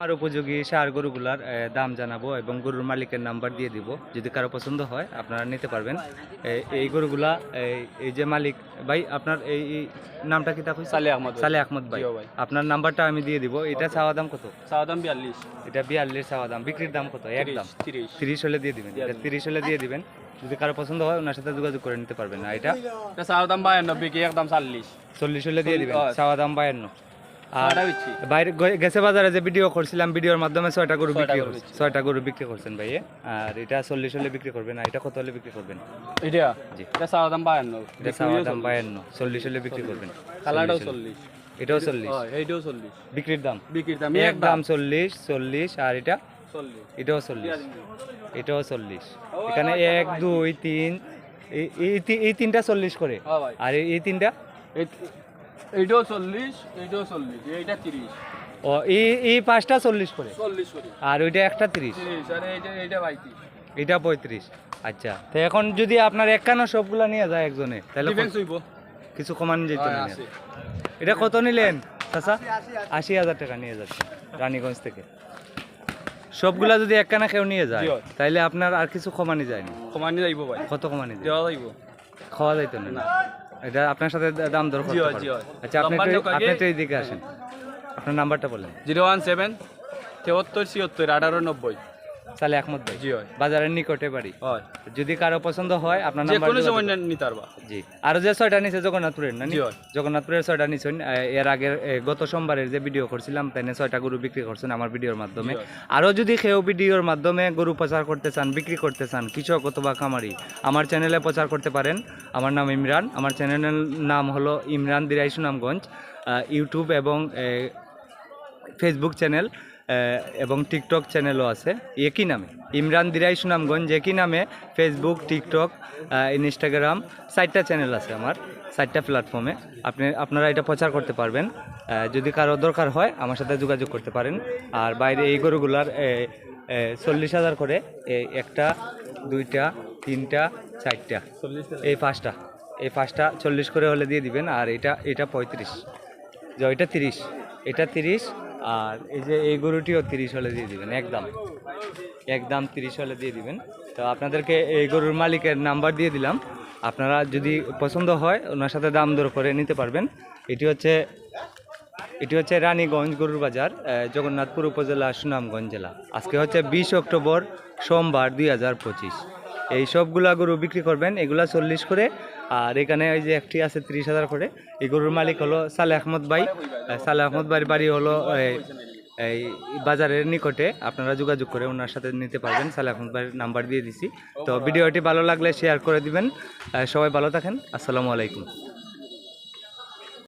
আর উপযোগী সার গরুগুলার দাম জানাব এবং গরুর মালিকের নাম্বার দিয়ে দিব। যদি কারও পছন্দ হয় আপনারা নিতে পারবেন। এই- গরুগুলা এই- যে মালিক ভাই আপনার এই নামটা কি তা সালে আহমদ সালে আহমদ ভাই। আপনার নাম্বারটা আমি দিয়ে দিব। এটা চাওয়া দাম কত? সাদাম বিয়াল্লিশ। এটা বিয়াল্লিশ চাওয়া দাম। বিক্রির দাম কত? একদম তিরিশ তিরিশ। হলে দিয়ে দিবেন। এটা তিরিশ হলে দিয়ে দিবেন। যদি কারও পছন্দ হয় ওনার সাথে যোগাযোগ করে নিতে পারবেন। আর এটা? এটা সাদাম বায়ান্ন বিক্রি একদম চাল্লিশ। চল্লিশ হলে দিয়ে দিবেন। চাওয়া দাম বায়ান্ন। আর বাইরে গেছে বাজারে যে ভিডিও করছিলাম ভিডিওর মাধ্যমে ছয়টা গরু বিক্রি করছেন ছয়টা গরু বিক্রি করছেন ভাইয়ে আর এটা চল্লিশ হলে বিক্রি করবেন এটা কত হলে বিক্রি করবেন? এটা? জি। এটা সাদাম বায়ান্ন। এটা চাওয়া দাম বায়ান্ন চল্লিশ হলে বিক্রি করবেন। কালারটাও চল্লিশ এটাও চল্লিশ। এইটাও চল্লিশ। বিক্রির দাম? বিক্রির দাম একদম চল্লিশ চল্লিশ আর এটা? এটাও চল্লিশ। এটাও চল্লিশ। এখানে এক দুই তিন এই- তিনটা চল্লিশ করে। আর এই- তিনটা? এইটাও চল্লিশ এইটাও চল্লিশ এইটা তিরিশ। ও এই এই পাঁচটা চল্লিশ করে? চল্লিশ করি। আর ওইটা একটা তিরিশ? তিরিশ আর এইটা এইটা বাইতি এটা পঁয়ত্রিশ আচ্ছা। তো এখন যদি আপনার একখানা সবগুলা নিয়ে যায় একজনে তাহলে ডিফেন্স কত- হইব। কিছু কমান যেত না। এটা কত নিলেন চাচা? আশি হাজার টাকা নিয়ে যাচ্ছে রানীগঞ্জ থেকে। সবগুলা যদি একখানা কেউ নিয়ে যায়। তাইলে আপনার আর কিছু কমানি যায়নি? কমানি যাইব ভাই। কত কমানি যাইব? খাওয়া যাইতো না। এটা আপনার সাথে দাম দর করতে পারব। জি আচ্ছা আপনি আপনি তো এইদিকে আসেন। আপনার নাম্বারটা বলেন। জিরো ওয়ান সেভেন তেহত্তর ছিয়াত্তর আঠারো নব্বই। তাহলে একমত ভাই। জি হয় বাজারের নিকটে বাড়ি। হয়। যদি কারও পছন্দ হয় আপনার নাম্বার কোনো সময় নিতে পারবা জি। আর যে ছয়টা নিচে জগন্নাথপুরের না জি হয়। জগন্নাথপুরের ছয়টা নিছেন এর আগের গত সোমবারের যে ভিডিও করছিলাম তাই ছয়টা গরু বিক্রি করছেন আমার ভিডিওর মাধ্যমে। আরও যদি কেউ ভিডিওর মাধ্যমে গরু প্রচার করতে চান বিক্রি করতে চান কৃষক অথবা খামারি আমার চ্যানেলে প্রচার করতে পারেন। আমার নাম ইমরান। আমার চ্যানেলের নাম হলো ইমরান দিরাই সুনামগঞ্জ ইউটিউব এবং ফেসবুক চ্যানেল এবং টিকটক চ্যানেলও আছে। একই নামে। ইমরান দিরাই সুনামগঞ্জ, একই নামে ফেসবুক টিকটক ইনস্টাগ্রাম চারটা চ্যানেল আছে আমার, চারটা প্ল্যাটফর্মে আপনি, আপনারা এটা প্রচার করতে পারবেন। যদি কারও দরকার হয়, আমার সাথে যোগাযোগ করতে পারেন। আর বাইরে এই গরুগুলার চল্লিশ হাজার করে একটা, দুইটা, তিনটা, চারটা। এই পাঁচটা এই পাঁচটা চল্লিশ করে হলে দিয়ে দিবেন, আর এটা এটা পঁয়ত্রিশ। যে এটা তিরিশ। এটা তিরিশ আর এই যে এই গরুটিও তিরিশ হলে দিয়ে দিবেন, একদম। একদম তিরিশ হলে দিয়ে দিবেন। তো আপনাদেরকে এই গরুর মালিকের নাম্বার দিয়ে দিলাম। আপনারা যদি পছন্দ হয়, ওনার সাথে দাম দর করে নিতে পারবেন। এটি হচ্ছে এটি হচ্ছে রানীগঞ্জ গরুর বাজার জগন্নাথপুর উপজেলা, সুনামগঞ্জ জেলা। আজকে হচ্ছে বিশ অক্টোবর সোমবার দুই হাজার পঁচিশ। এই সবগুলা গরু বিক্রি করবেন, এগুলা চল্লিশ করে। আর এখানে ওই যে একটি আছে ত্রিশ হাজার করে। এই গরুর মালিক হলো সালে আহমদ ভাই। সালে আহমদ ভাইয়ের বাড়ি হলো এই- বাজারের নিকটে। আপনারা যোগাযোগ করে ওনার সাথে নিতে পারবেন। সালে আহমদ ভাইয়ের নাম্বার দিয়ে দিছি। তো ভিডিওটি ভালো লাগলে শেয়ার করে দিবেন। সবাই ভালো থাকেন। আসসালামু আলাইকুম।